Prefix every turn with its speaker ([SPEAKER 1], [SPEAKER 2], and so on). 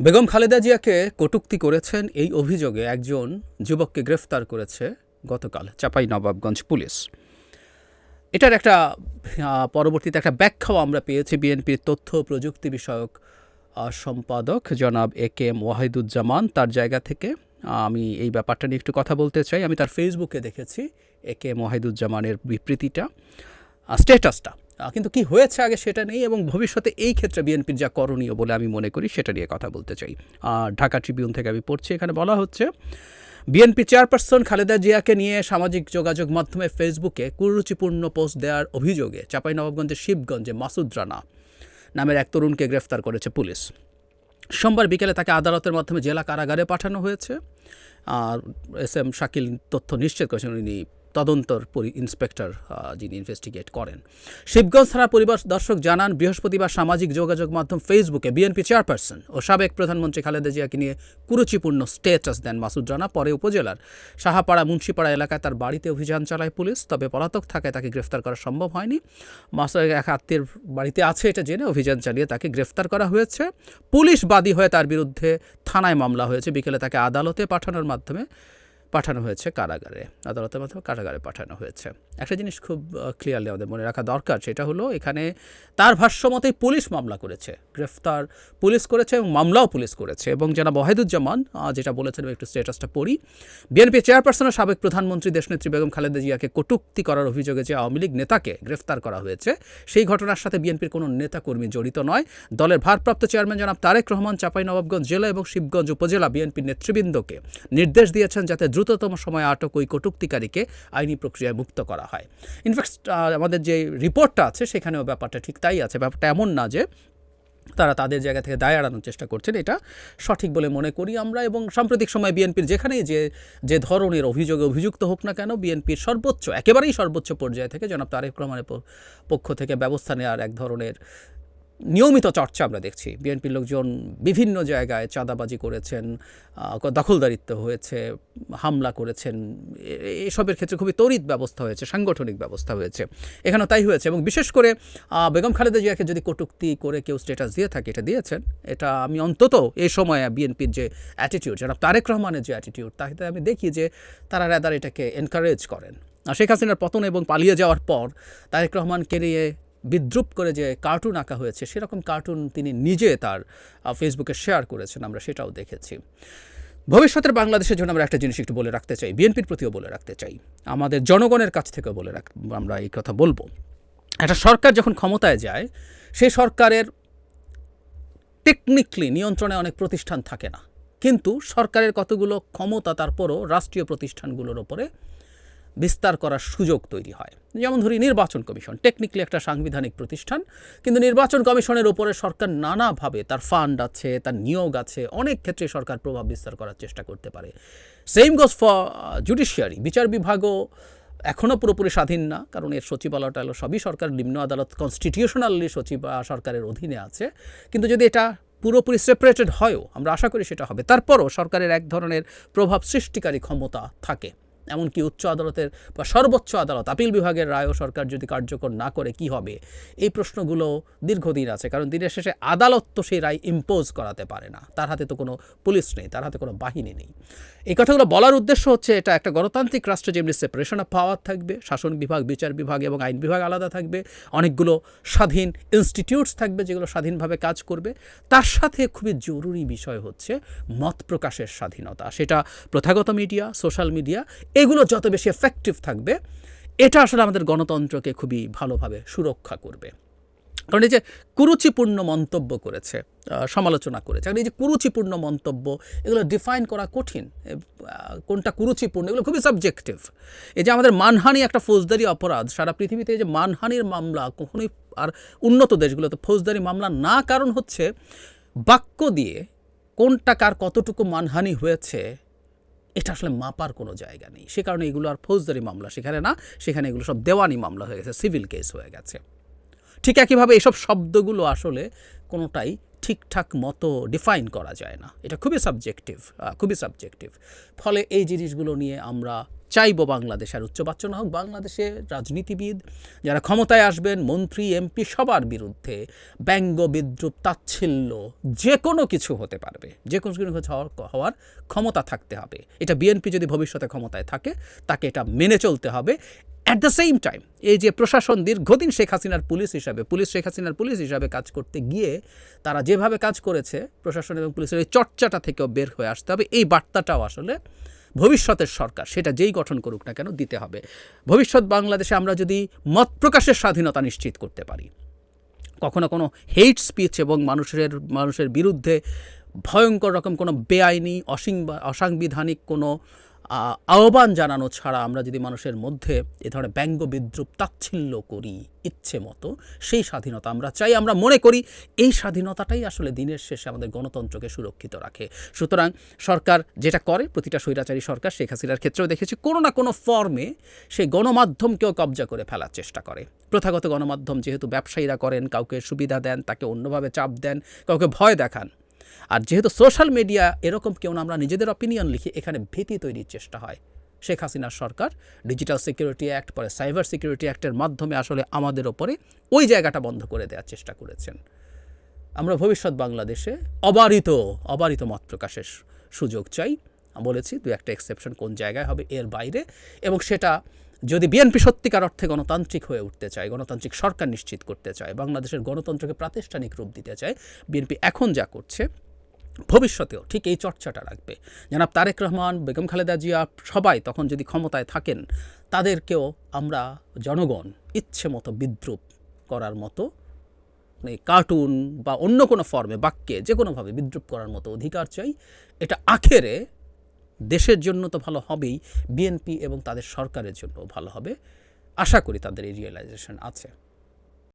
[SPEAKER 1] বেগম খালেদা জিয়াকে কটূক্তি করেছেন এই অভিযোগে একজন যুবককে গ্রেফতার করেছে গতকাল চাপাই নবাবগঞ্জ পুলিশ। এটার একটা পরবর্তীতে একটা ব্যাখ্যাও আমরা পেয়েছি বিএনপির তথ্য প্রযুক্তি বিষয়ক সম্পাদক জনাব এ কে এম ওয়াহিদুজ্জামান। তার জায়গা থেকে আমি এই ব্যাপারটা নিয়ে একটু কথা বলতে চাই। আমি তার ফেসবুকে দেখেছি এ কে এম ওয়াহিদুজ্জামানের বিবৃতিটা। স্টেটাসটা কিন্তু কি হয়েছে আগে সেটা নেই এবং ভবিষ্যতে এই ক্ষেত্রে বিএনপির যা করণীয় বলে আমি মনে করি সেটা নিয়ে কথা বলতে চাই। ঢাকা ট্রিবিউন থেকে আমি পড়ছি, এখানে বলা হচ্ছে, বিএনপি চেয়ারপারসন খালেদা জিয়াকে নিয়ে সামাজিক যোগাযোগ মাধ্যমে ফেসবুকে কুরুচিপূর্ণ পোস্ট দেওয়ার অভিযোগে চাঁপাইনবাবগঞ্জের শিবগঞ্জে মাসুদ রানা নামের এক তরুণকে গ্রেফতার করেছে পুলিশ। সোমবার বিকেলে তাকে আদালতের মাধ্যমে জেলা কারাগারে পাঠানো হয়েছে। আর এস এম শাকিল তথ্য নিশ্চিত করেছেন উনি তদন্তর ইন্সপেক্টর যিনি ইনভেস্টিগেট করেন। শিবগঞ্জ থানা পরিবার দর্শক জানান, বৃহস্পতিবার সামাজিক যোগাযোগ মাধ্যম ফেসবুকে বিএনপি চেয়ারপারসন ও সাবেক প্রধানমন্ত্রী খালেদা জিয়াকে নিয়ে কুরুচিপূর্ণ স্টেটাস দেন মাসুদ রানা, পরে উপজেলার সাহাপাড়া, মুন্সিপাড়া এলাকায় তার বাড়িতে অভিযান চালায় পুলিশ, তবে পলাতক থাকায় তাকে গ্রেফতার করা সম্ভব হয়নি। মাসুদ এক আত্মীয়ের বাড়িতে আছে এটা জেনে অভিযান চালিয়ে তাকে গ্রেফতার করা হয়েছে। পুলিশ বাদী হয়ে তার বিরুদ্ধে থানায় মামলা হয়েছে। বিকেলে তাকে আদালতে পাঠানোর মাধ্যমে পাঠানো হয়েছে কারাগারে, আদালতের মাধ্যমে কারাগারে পাঠানো হয়েছে। একটা জিনিস খুব ক্লিয়ারলি আমাদের মনে রাখা দরকার, সেটা হলো এখানে তার ভাষ্য মতেই পুলিশ মামলা করেছে। গ্রেফতার পুলিশ করেছে এবং মামলাও পুলিশ করেছে। এবং যারা ওয়াহিদুজ্জামান যেটা বলেছেন, একটু স্ট্যাটাসটা পড়ি। বিএনপি চেয়ারপারসনের সাবেক প্রধানমন্ত্রী দেশনেত্রী বেগম খালেদা জিয়াকে কটুক্তি করার অভিযোগে যে আওয়ামী লীগ নেতাকে গ্রেফতার করা হয়েছে, সেই ঘটনার সাথে বিএনপির কোনো নেতাকর্মী জড়িত নয়। দলের ভারপ্রাপ্ত চেয়ারম্যান জনাব তারেক রহমান চাপাই নবাবগঞ্জ জেলা এবং শিবগঞ্জ উপজেলা বিএনপির নেতৃবৃন্দকে নির্দেশ দিয়েছেন যাতে দ্রুততম সময়ে আটক ওই কটুক্তিকারীকে আইনি প্রক্রিয়ায় মুক্ত করা হয়। ইনফ্যাক্ট আমাদের যে রিপোর্টটা আছে, সেখানেও ব্যাপারটা ঠিক তাই আছে। ব্যাপারটা এমন না যে তারা তাদের জায়গা থেকে দায় এড়ানোর চেষ্টা করছেন। এটা সঠিক বলে মনে করি আমরা এবং সাম্প্রতিক সময় বিএনপির যেখানেই যে যে ধরনের অভিযোগে অভিযুক্ত হোক না কেন, বিএনপির সর্বোচ্চ, একেবারেই সর্বোচ্চ পর্যায়ে থেকে জনাব তারেক রহমানের পক্ষ থেকে ব্যবস্থা নেওয়ার এক ধরনের নিয়মিত চর্চা আমরা দেখছি। বিএনপির লোকজন বিভিন্ন জায়গায় চাঁদাবাজি করেছেন দখলদারিত্ব হয়েছে, হামলা করেছেন এসবের ক্ষেত্রে খুবই তড়িৎ ব্যবস্থা হয়েছে, সাংগঠনিক ব্যবস্থা হয়েছে। এখানেও তাই হয়েছে এবং বিশেষ করে বেগম খালেদা জিয়াকে যদি কটূক্তি করে কেউ স্ট্যাটাস দিয়ে থাকে, এটা দিয়েছেন, এটা আমি অন্তত এই সময়ে বিএনপির যে অ্যাটিটিউড যেটা তারেক রহমানের যে অ্যাটিটিউড তাতে আমি দেখি যে তারা রেদার এটাকে এনকারেজ করেন। শেখ হাসিনার পতন এবং পালিয়ে যাওয়ার পর তারেক রহমানকে নিয়ে বিদ্রুপ করে যে কার্টুন আঁকা হয়েছে, সেরকম কার্টুন তিনি নিজে তার ফেসবুকে শেয়ার করেছেন, আমরা সেটাও দেখেছি। ভবিষ্যতের বাংলাদেশের জন্য আমরা একটা জিনিস একটু বলে রাখতে চাই, বিএনপির প্রতিও বলে রাখতে চাই। আমাদের জনগণের কাছ থেকেও বলে রাখ, আমরা এই কথা বলব। একটা সরকার যখন ক্ষমতায় যায়, সেই সরকারের টেকনিক্যালি নিয়ন্ত্রণে অনেক প্রতিষ্ঠান থাকে না। কিন্তু সরকারের কতগুলো ক্ষমতা তারপরও রাষ্ট্রীয় প্রতিষ্ঠানগুলোর ওপরে বিস্তার করার সুযোগ তৈরি হয়। যেমন ধরি নির্বাচন কমিশন টেকনিক্যালি একটা সাংবিধানিক প্রতিষ্ঠান, কিন্তু নির্বাচন কমিশনের ওপরে সরকার নানাভাবে তার ফান্ড আছে, তার নিয়োগ আছে, অনেক ক্ষেত্রে সরকার প্রভাব বিস্তার করার চেষ্টা করতে পারে। সেম গোস ফর জুডিশিয়ারি বিচার বিভাগও এখনও পুরোপুরি স্বাধীন না, কারণ এর সচিবালয়টা হলো সবই সরকার, নিম্ন আদালত কনস্টিটিউশনালি সচিব সরকারের অধীনে আছে। কিন্তু যদি এটা পুরোপুরি সেপারেটেড হয়ও, আমরা আশা করি সেটা হবে। তারপরও সরকারের এক ধরনের প্রভাব সৃষ্টিকারী ক্ষমতা থাকে। এমনকি উচ্চ আদালতের বা সর্বোচ্চ আদালত, আপিল বিভাগের রায়ও সরকার যদি কার্যকর না করে, কি হবে? এই প্রশ্নগুলো দীর্ঘদিন আছে, কারণ দিনের শেষে আদালত তো সেই রায় ইম্পোজ করাতে পারে না। তার হাতে তো কোনো পুলিশ নেই, তার হাতে কোনো বাহিনী নেই। এই কথাগুলো বলার উদ্দেশ্য হচ্ছে, এটা একটা গণতান্ত্রিক রাষ্ট্রে যেমনি সেপারেশন অফ পাওয়ার থাকবে, শাসন বিভাগ, বিচার বিভাগ এবং আইন বিভাগ আলাদা থাকবে, অনেকগুলো স্বাধীন ইনস্টিটিউটস থাকবে যেগুলো স্বাধীনভাবে কাজ করবে। তার সাথে খুবই জরুরি বিষয় হচ্ছে মত প্রকাশের স্বাধীনতা। সেটা প্রথাগত মিডিয়া সোশ্যাল মিডিয়া এগুলো যত বেশি এফেক্টিভ থাকবে, এটা আসলে আমাদের গণতন্ত্রকে খুবই ভালোভাবে সুরক্ষা করবে। কারণ এই যে কুরুচিপূর্ণ মন্তব্য করেছে সমালোচনা করেছে, কারণ এই যে কুরুচিপূর্ণ মন্তব্য, এগুলো ডিফাইন করা কঠিন কোনটা কুরুচিপূর্ণ, এগুলো খুবই সাবজেক্টিভ এই যে আমাদের মানহানি একটা ফৌজদারি অপরাধ, সারা পৃথিবীতে এই যে মানহানির মামলা কখনোই আর উন্নত দেশগুলোতে ফৌজদারি মামলা না, কারণ হচ্ছে বাক্য দিয়ে কোনটা কার কতটুকু মানহানি হয়েছে এটা আসলে মাপার কোনো জায়গা নেই। সে কারণে এগুলো আর ফৌজদারি মামলা সেখানে না, সেখানে এগুলো সব দেওয়ানি মামলা হয়ে গেছে, সিভিল কেস হয়ে গেছে। ঠিক একইভাবে এসব শব্দগুলো আসলে কোনোটাই ঠিকঠাক মতো ডিফাইন করা যায় না। এটা খুবই সাবজেক্টিভ খুবই সাবজেক্টিভ ফলে এই জিনিসগুলো নিয়ে আমরা চাইব বাংলাদেশ আর উচ্চবাচ্য না হোক। বাংলাদেশে রাজনীতিবিদ যারা ক্ষমতায় আসবেন, মন্ত্রী, এমপি সবার বিরুদ্ধে ব্যঙ্গ, বিদ্রুপ, তাচ্ছিল্য যে কোনো কিছু হতে পারবে। যে কোনো কিছু হওয়ার হওয়ার ক্ষমতা থাকতে হবে। এটা বিএনপি যদি ভবিষ্যতে ক্ষমতায় থাকে, তাকে এটা মেনে চলতে হবে। অ্যাট দ্য সেম টাইম এই যে প্রশাসন দীর্ঘদিন শেখ হাসিনার পুলিশ হিসাবে, পুলিশ শেখ হাসিনার পুলিশ হিসাবে কাজ করতে গিয়ে তারা যেভাবে কাজ করেছে, প্রশাসন এবং পুলিশের এই চর্চাটা থেকেও বের হয়ে আসতে হবে। এই বার্তাটাও আসলে ভবিষ্যতের সরকার, সেটা যেই গঠন করুক না কেন দিতে হবে। ভবিষ্যৎ বাংলাদেশে আমরা যদি মত প্রকাশের স্বাধীনতা নিশ্চিত করতে পারি, কখনো কোনো হেট স্পিচ এবং মানুষের মানুষের বিরুদ্ধে ভয়ঙ্কর রকম কোনো বেআইনি, অসিংবা, অসাংবিধানিক কোনো আহ্বান জানানো ছাড়া আমরা যদি মানুষের মধ্যে এ ধরনের ব্যঙ্গ বিদ্রুপ, তাচ্ছিল্য করি ইচ্ছে মতো, সেই স্বাধীনতা আমরা চাই, আমরা মনে করি এই স্বাধীনতাটাই আসলে দিনের শেষে আমাদের গণতন্ত্রকে সুরক্ষিত রাখে। সুতরাং সরকার যেটা করে, প্রতিটা স্বৈরাচারী সরকার শেখ হাসিনার ক্ষেত্রেও দেখেছি, কোনো না কোনো ফর্মে সেই গণমাধ্যমকেও কবজা করে ফেলার চেষ্টা করে। প্রথাগত গণমাধ্যম যেহেতু ব্যবসায়ীরা করেন, কাউকে সুবিধা দেন, তাকে অন্যভাবে চাপ দেন, কাউকে ভয় দেখান আর যেহেতু সোশ্যাল মিডিয়া এরকম কেউ আমরা নিজেদের অপিনিয়ন লিখি এখানে ভীতি তৈরির চেষ্টা হয়। শেখ হাসিনার সরকার ডিজিটাল সিকিউরিটি অ্যাক্ট পরে সাইবার সিকিউরিটি অ্যাক্টের মাধ্যমে আসলে আমাদের ওপরে ওই জায়গাটা বন্ধ করে দেওয়ার চেষ্টা করেছেন। আমরা ভবিষ্যৎ বাংলাদেশে অবারিত অবারিত মত প্রকাশের সুযোগ চাই। বলেছি দু একটা এক্সেপশন কোন জায়গায় হবে, এর বাইরে। এবং সেটা যদি বিএনপি সত্যিকার অর্থে গণতান্ত্রিক হয়ে উঠতে চায়, গণতান্ত্রিক সরকার নিশ্চিত করতে চায়, বাংলাদেশের গণতন্ত্রকে প্রাতিষ্ঠানিক রূপ দিতে চায়, বিএনপি এখন যা করছে, ভবিষ্যতেও ঠিক এই চর্চাটা রাখবে। জনাব তারেক রহমান, বেগম খালেদা জিয়া সবাই তখন যদি ক্ষমতায় থাকেন, তাদেরকেও আমরা জনগণ ইচ্ছে মতো বিদ্রুপ করার মতো মানে কার্টুন বা অন্য কোনো ফর্মে বাক্যে যে কোনোভাবে বিদ্রুপ করার মতো অধিকার চাই, এটা আখেরে দেশের জন্য তো ভালো হবেই, বিএনপি এবং তাদের সরকারের জন্য ভালো হবে। আশা করি তাদের এই রিয়েলাইজেশন আছে।